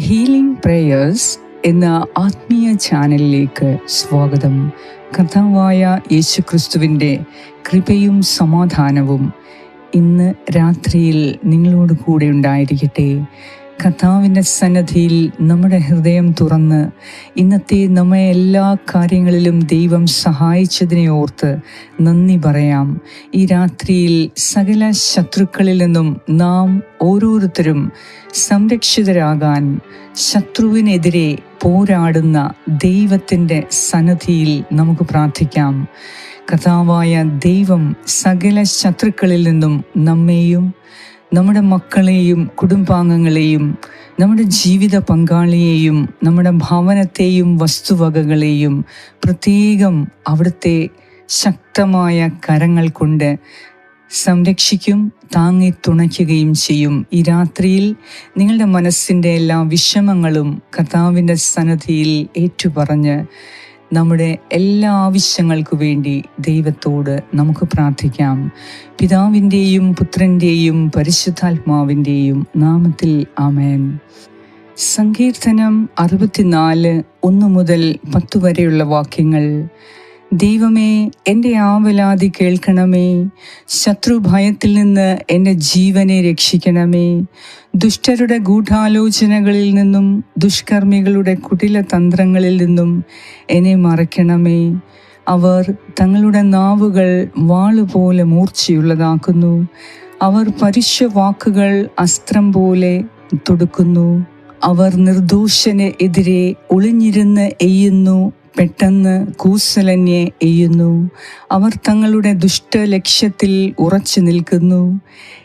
Healing prayers എന്ന ആത്മീയ ചാനലിലേക്ക് സ്വാഗതം. കർത്താവായ യേശുക്രിസ്തുവിന്റെ കൃപയും സമാധാനവും ഇന്ന് രാത്രിയിൽ നിങ്ങളോട് കൂടെ ഉണ്ടായിരിക്കട്ടെ. കർത്താവിന്റെ സന്നദ്ധിയിൽ നമ്മുടെ ഹൃദയം തുറന്ന് ഇന്നത്തെ നമ്മെ എല്ലാ കാര്യങ്ങളിലും ദൈവം സഹായിച്ചതിനെ ഓർത്ത് നന്ദി പറയാം. ഈ രാത്രിയിൽ സകല ശത്രുക്കളിൽ നിന്നും നാം ഓരോരുത്തരും സംരക്ഷിതരാകാൻ ശത്രുവിനെതിരെ പോരാടുന്ന ദൈവത്തിന്റെ സന്നദ്ധിയിൽ നമുക്ക് പ്രാർത്ഥിക്കാം. കഥാവായ ദൈവം സകല ശത്രുക്കളിൽ നിന്നും നമ്മെയും നമ്മുടെ മക്കളെയും കുടുംബാംഗങ്ങളെയും നമ്മുടെ ജീവിത പങ്കാളിയെയും നമ്മുടെ ഭവനത്തെയും വസ്തുവകകളെയും പ്രത്യേകം അവിടുത്തെ ശക്തമായ കരങ്ങൾ കൊണ്ട് സംരക്ഷിക്കും താങ്ങി തുണയ്ക്കുകയും ചെയ്യും. ഈ രാത്രിയിൽ നിങ്ങളുടെ മനസ്സിന്റെ എല്ലാ വിഷമങ്ങളും കർത്താവിന്റെ സന്നദ്ധിയിൽ ഏറ്റുപറഞ്ഞ് നമ്മുടെ എല്ലാ ആവശ്യങ്ങൾക്കു വേണ്ടി ദൈവത്തോട് നമുക്ക് പ്രാർത്ഥിക്കാം. പിതാവിന്റെയും പുത്രന്റെയും പരിശുദ്ധാത്മാവിന്റെയും നാമത്തിൽ ആമേൻ. സങ്കീർത്തനം അറുപത്തിനാല് ഒന്ന് മുതൽ പത്ത് വരെയുള്ള വാക്യങ്ങൾ. ദൈവമേ എന്റെ ആവലാതി കേൾക്കണമേ. ശത്രുഭയത്തിൽ നിന്ന് എന്റെ ജീവനെ രക്ഷിക്കണമേ. ദുഷ്ടരുടെ ഗൂഢാലോചനകളിൽ നിന്നും ദുഷ്കർമ്മികളുടെ കുടില തന്ത്രങ്ങളിൽ നിന്നും എന്നെ മറയ്ക്കണമേ. അവർ തങ്ങളുടെ നാവുകൾ വാളുപോലെ മൂർച്ചയുള്ളതാക്കുന്നു. അവർ പരുഷ വാക്കുകൾ അസ്ത്രം പോലെ തൊടുക്കുന്നു. അവർ നിർദോഷന് എതിരെ ഒളിഞ്ഞിരുന്ന് എയ്യുന്നു. പെട്ടെന്ന് കൂസലന്യെ എയ്യുന്നു. അവർ തങ്ങളുടെ ദുഷ്ടലക്ഷ്യത്തിൽ ഉറച്ചു നിൽക്കുന്നു.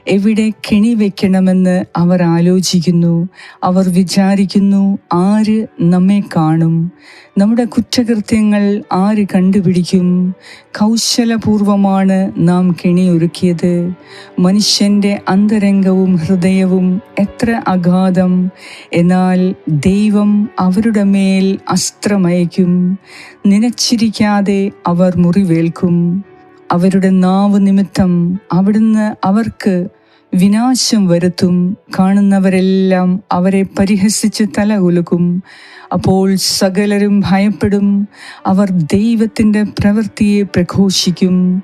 എവിടെ കെണി വെക്കണമെന്ന് അവർ ആലോചിക്കുന്നു. അവർ വിചാരിക്കുന്നു ആര് നമ്മെ കാണും. നമ്മുടെ കുറ്റകൃത്യങ്ങൾ ആര് കണ്ടുപിടിക്കും? കൗശലപൂർവമാണ് നാം കെണി ഒരുക്കിയത്. മനുഷ്യന്റെ അന്തരംഗവും ഹൃദയവും എത്ര അഗാധം. എന്നാൽ ദൈവം അവരുടെ മേൽ അസ്ത്രമയക്കും നനച്ചിരിക്കാതെ അവർ മുറിവേൽക്കും. അവരുടെ നാവ് നിമിത്തം അവിടുന്ന് അവർക്ക് വിനാശം വരുത്തും. കാണുന്നവരെല്ലാം അവരെ പരിഹസിച്ച് തല ഉലുക്കും അപ്പോൾ സകലരും ഭയപ്പെടും. അവർ ദൈവത്തിന്റെ പ്രവൃത്തിയെ പ്രഘോഷിക്കും.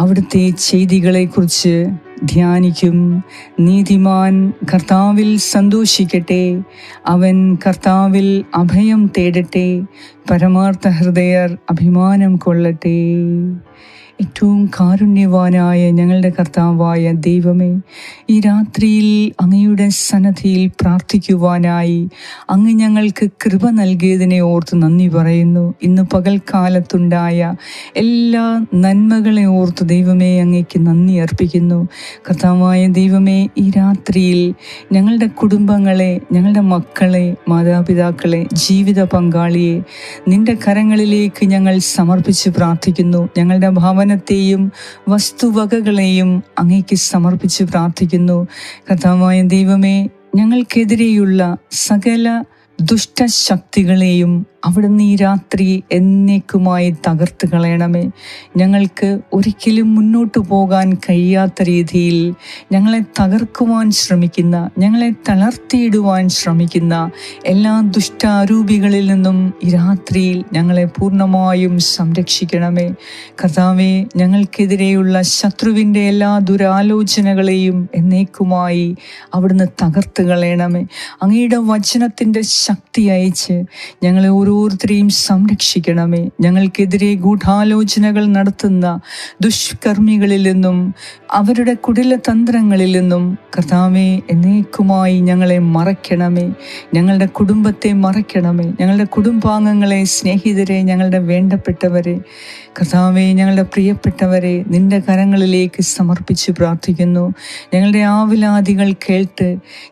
അവിടുത്തെ ചെയ്തികളെക്കുറിച്ച് ധ്യാനിക്കും. നീതിമാൻ കർത്താവിൽ സന്തോഷിക്കട്ടെ. അവൻ കർത്താവിൽ അഭയം തേടട്ടെ. പരമാർത്ഥ ഹൃദയർ അഭിമാനം കൊള്ളട്ടെ. ഏറ്റവും കാരുണ്യവാനായ ഞങ്ങളുടെ കർത്താവായ ദൈവമേ ഈ രാത്രിയിൽ അങ്ങയുടെ സന്നദ്ധിയിൽ പ്രാർത്ഥിക്കുവാനായി അങ്ങ് ഞങ്ങൾക്ക് കൃപ നൽകിയതിനെ ഓർത്ത് നന്ദി പറയുന്നു. ഇന്ന് പകൽക്കാലത്തുണ്ടായ എല്ലാ നന്മകളെ ഓർത്ത് ദൈവമേ അങ്ങേക്ക് നന്ദി അർപ്പിക്കുന്നു. കർത്താവായ ദൈവമേ ഈ രാത്രിയിൽ ഞങ്ങളുടെ കുടുംബങ്ങളെ ഞങ്ങളുടെ മക്കളെ മാതാപിതാക്കളെ ജീവിത പങ്കാളിയെ നിന്റെ കരങ്ങളിലേക്ക് ഞങ്ങൾ സമർപ്പിച്ച് പ്രാർത്ഥിക്കുന്നു. ഞങ്ങളുടെ ഭവനത്തെയും വസ്തുവകകളെയും അങ്ങേക്ക് സമർപ്പിച്ച് പ്രാർത്ഥിക്കുന്നു. കഥാവായ ദൈവമേ ഞങ്ങൾക്കെതിരെയുള്ള സകല ദുഷ്ടശക്തികളെയും അവിടുന്ന് ഈ രാത്രി എന്നേക്കുമായി തകർത്ത് കളയണമേ. ഞങ്ങൾക്ക് ഒരിക്കലും മുന്നോട്ട് പോകാൻ കഴിയാത്ത രീതിയിൽ ഞങ്ങളെ തകർക്കുവാൻ ശ്രമിക്കുന്ന ഞങ്ങളെ തളർത്തിയിടുവാൻ ശ്രമിക്കുന്ന എല്ലാ ദുഷ്ടാരൂപികളിൽ നിന്നും ഈ രാത്രിയിൽ ഞങ്ങളെ പൂർണമായും സംരക്ഷിക്കണമേ. കർത്താവെ ഞങ്ങൾക്കെതിരെയുള്ള ശത്രുവിന്റെ എല്ലാ ദുരാലോചനകളെയും എന്നേക്കുമായി അവിടുന്ന് തകർത്ത് കളയണമേ. അങ്ങയുടെ വചനത്തിന്റെ ശക്തി അയച്ച് ഞങ്ങളെ ഓരോരുത്തരെയും സംരക്ഷിക്കണമേ. ഞങ്ങൾക്കെതിരെ ഗൂഢാലോചനകൾ നടത്തുന്ന ദുഷ്കർമ്മികളിൽ നിന്നും അവരുടെ കുടില തന്ത്രങ്ങളിൽ നിന്നും കർത്താവേ എന്നേക്കുമായി ഞങ്ങളെ മറയ്ക്കണമേ. ഞങ്ങളുടെ കുടുംബത്തെ മറയ്ക്കണമേ. ഞങ്ങളുടെ കുടുംബാംഗങ്ങളെ സ്നേഹിതരെ ഞങ്ങളുടെ വേണ്ടപ്പെട്ടവരെ. കർത്താവെ ഞങ്ങളുടെ പ്രിയപ്പെട്ടവരെ നിന്റെ കരങ്ങളിലേക്ക് സമർപ്പിച്ച് പ്രാർത്ഥിക്കുന്നു. ഞങ്ങളുടെ ആവിലാദികൾ കേട്ട്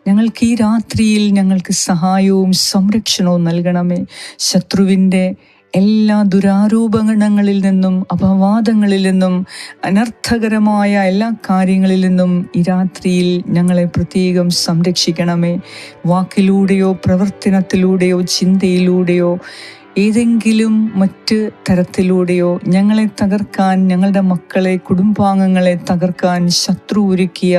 ഞങ്ങൾക്ക് ഈ രാത്രിയിൽ ഞങ്ങൾക്ക് സഹായവും സംരക്ഷണവും നൽകണമേ. ശത്രുവിന്റെ എല്ലാ ദുരാരോപണങ്ങളിൽ നിന്നും അപവാദങ്ങളിൽ നിന്നും അനർത്ഥകരമായ എല്ലാ കാര്യങ്ങളിൽ നിന്നും ഈ രാത്രിയിൽ ഞങ്ങളെ പ്രത്യേകം സംരക്ഷിക്കണമേ. വാക്കിലൂടെയോ പ്രവർത്തനത്തിലൂടെയോ ചിന്തയിലൂടെയോ ഏതെങ്കിലും മറ്റ് തരത്തിലൂടെയോ ഞങ്ങളെ തകർക്കാൻ ഞങ്ങളുടെ മക്കളെ കുടുംബാംഗങ്ങളെ തകർക്കാൻ ശത്രു ഒരുക്കിയ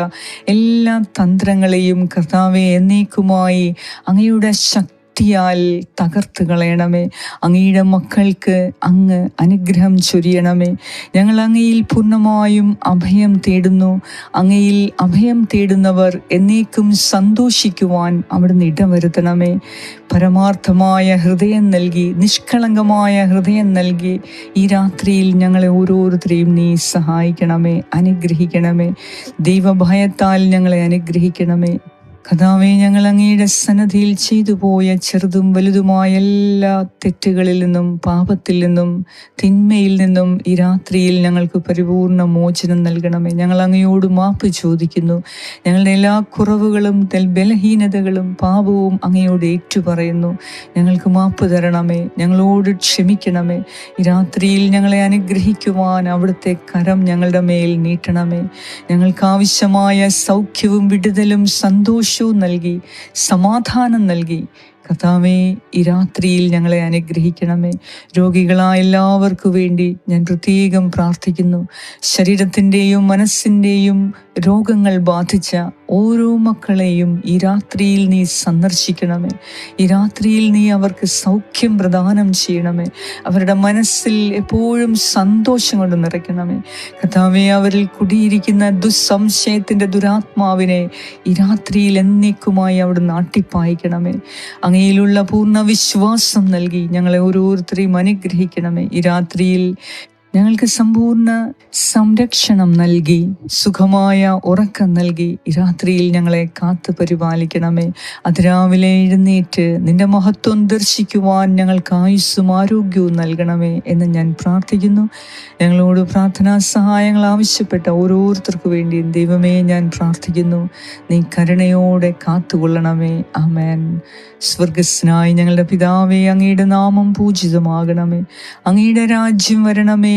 എല്ലാ തന്ത്രങ്ങളെയും കർത്താവെ എന്നേക്കുമായി അങ്ങയുടെ ശക്തി ശക്തിയാൽ തകർത്ത് കളയണമേ. അങ്ങയുടെ മക്കൾക്ക് അങ്ങ് അനുഗ്രഹം ചൊരിയണമേ. ഞങ്ങൾ അങ്ങയിൽ പൂർണമായും അഭയം തേടുന്നു. അങ്ങയിൽ അഭയം തേടുന്നവർ എന്നേക്കും സന്തോഷിക്കുവാൻ അവിടുന്ന് ഇടവരുത്തണമേ പരമാർത്ഥമായ ഹൃദയം നൽകി നിഷ്കളങ്കമായ ഹൃദയം നൽകി ഈ രാത്രിയിൽ ഞങ്ങളെ ഓരോരുത്തരെയും നീ സഹായിക്കണമേ അനുഗ്രഹിക്കണമേ. ദൈവഭയത്താൽ ഞങ്ങളെ അനുഗ്രഹിക്കണമേ. കഥാവെ ഞങ്ങൾ അങ്ങയുടെ സന്നദ്ധിയിൽ ചെയ്തു പോയ ചെറുതും വലുതുമായ എല്ലാ തെറ്റുകളിൽ നിന്നും പാപത്തിൽ നിന്നും തിന്മയിൽ നിന്നും ഈ രാത്രിയിൽ ഞങ്ങൾക്ക് പരിപൂർണ മോചനം നൽകണമേ. ഞങ്ങൾ അങ്ങയോട് മാപ്പ് ചോദിക്കുന്നു. ഞങ്ങളുടെ എല്ലാ കുറവുകളും ബലഹീനതകളും പാപവും അങ്ങയോട് ഏറ്റുപറയുന്നു. ഞങ്ങൾക്ക് മാപ്പ് തരണമേ. ഞങ്ങളോട് ക്ഷമിക്കണമേ. ഈ രാത്രിയിൽ ഞങ്ങളെ അനുഗ്രഹിക്കുവാൻ അവിടുത്തെ കരം ഞങ്ങളുടെ മേൽ നീട്ടണമേ. ഞങ്ങൾക്ക് ആവശ്യമായ സൗഖ്യവും വിടുതലും സന്തോഷവും സന്തോഷവും നൽകി സമാധാനം നൽകി കഥാവേ ഈ രാത്രിയിൽ ഞങ്ങളെ അനുഗ്രഹിക്കണമേ. രോഗികളായ എല്ലാവർക്കു വേണ്ടി ഞാൻ പ്രത്യേകം പ്രാർത്ഥിക്കുന്നു. ശരീരത്തിന്റെയും മനസ്സിന്റെയും രോഗങ്ങൾ ബാധിച്ച ഓരോ മക്കളെയും ഈ രാത്രിയിൽ നീ സന്ദർശിക്കണമേ. ഈ രാത്രിയിൽ നീ അവർക്ക് സൗഖ്യം പ്രദാനം ചെയ്യണമേ. അവരുടെ മനസ്സിൽ എപ്പോഴും സന്തോഷം കൊണ്ട് നിറയ്ക്കണമേ. കഥാവെ അവരിൽ കുടിയിരിക്കുന്ന ദുസ്സംശയത്തിന്റെ ദുരാത്മാവിനെ ഈ രാത്രിയിൽ എന്നേക്കുമായി അവിടെ നാട്ടിപ്പായിക്കണമേ അങ്ങയിലുള്ള പൂർണ വിശ്വാസം നൽകി ഞങ്ങളെ ഓരോരുത്തരെയും അനുഗ്രഹിക്കണമേ ഈ രാത്രിയിൽ ഞങ്ങൾക്ക് സമ്പൂർണ സംരക്ഷണം നൽകി സുഖമായ ഉറക്കം നൽകി രാത്രിയിൽ ഞങ്ങളെ കാത്തു പരിപാലിക്കണമേ. അതിരാവിലെ എഴുന്നേറ്റ് നിന്റെ മഹത്വം ദർശിക്കുവാൻ ഞങ്ങൾക്ക് ആയുസ്സും ആരോഗ്യവും നൽകണമേ എന്ന് ഞാൻ പ്രാർത്ഥിക്കുന്നു. ഞങ്ങളോട് പ്രാർത്ഥനാ സഹായങ്ങൾ ആവശ്യപ്പെട്ട ഓരോരുത്തർക്കു വേണ്ടി ദൈവമേ ഞാൻ പ്രാർത്ഥിക്കുന്നു. നീ കരുണയോടെ കാത്തുകൊള്ളണമേ. അമേൻ സ്വർഗസ്നായി ഞങ്ങളുടെ പിതാവേ അങ്ങയുടെ നാമം പൂജിതമാകണമേ. അങ്ങയുടെ രാജ്യം വരണമേ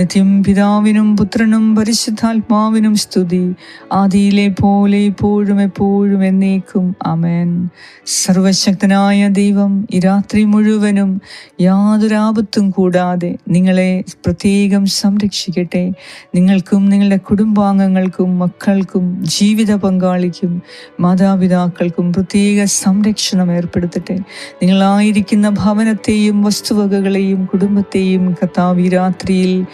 നിത്യം പിതാവിനും പുത്രനും പരിശുദ്ധാത്മാവിനും സ്തുതി. ആദിയിലെ പോലെ ഇപ്പോഴും എപ്പോഴും എന്നേക്കും. അമേൻ സർവശക്തനായ ദൈവം ഈ രാത്രി മുഴുവനും യാതൊരാപത്തും കൂടാതെ നിങ്ങളെ പ്രത്യേകം സംരക്ഷിക്കട്ടെ. നിങ്ങൾക്കും നിങ്ങളുടെ കുടുംബാംഗങ്ങൾക്കും മക്കൾക്കും ജീവിത പങ്കാളിക്കും മാതാപിതാക്കൾക്കും പ്രത്യേക സംരക്ഷണം ഏർപ്പെടുത്തട്ടെ. നിങ്ങളായിരിക്കുന്ന ഭവനത്തെയും വസ്തുവകകളെയും കുടുംബത്തെയും കത്താവി രാത്രിയിൽ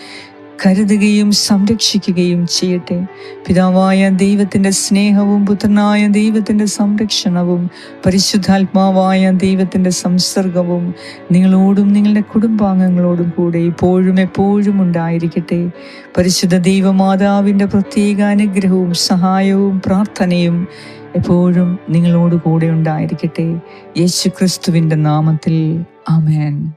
കരുതുകയും സംരക്ഷിക്കുകയും ചെയ്യട്ടെ. പിതാവായ ദൈവത്തിന്റെ സ്നേഹവും പുത്രനായ ദൈവത്തിന്റെ സംരക്ഷണവും പരിശുദ്ധാത്മാവായ ദൈവത്തിന്റെ സംസർഗവും നിങ്ങളോടും നിങ്ങളുടെ കുടുംബാംഗങ്ങളോടും കൂടെ ഇപ്പോഴും എപ്പോഴും ഉണ്ടായിരിക്കട്ടെ. പരിശുദ്ധ ദൈവമാതാവിന്റെ പ്രത്യേക അനുഗ്രഹവും സഹായവും പ്രാർത്ഥനയും എപ്പോഴും നിങ്ങളോടുകൂടെ ഉണ്ടായിരിക്കട്ടെ. യേശു ക്രിസ്തുവിന്റെ നാമത്തിൽ. ആമേൻ.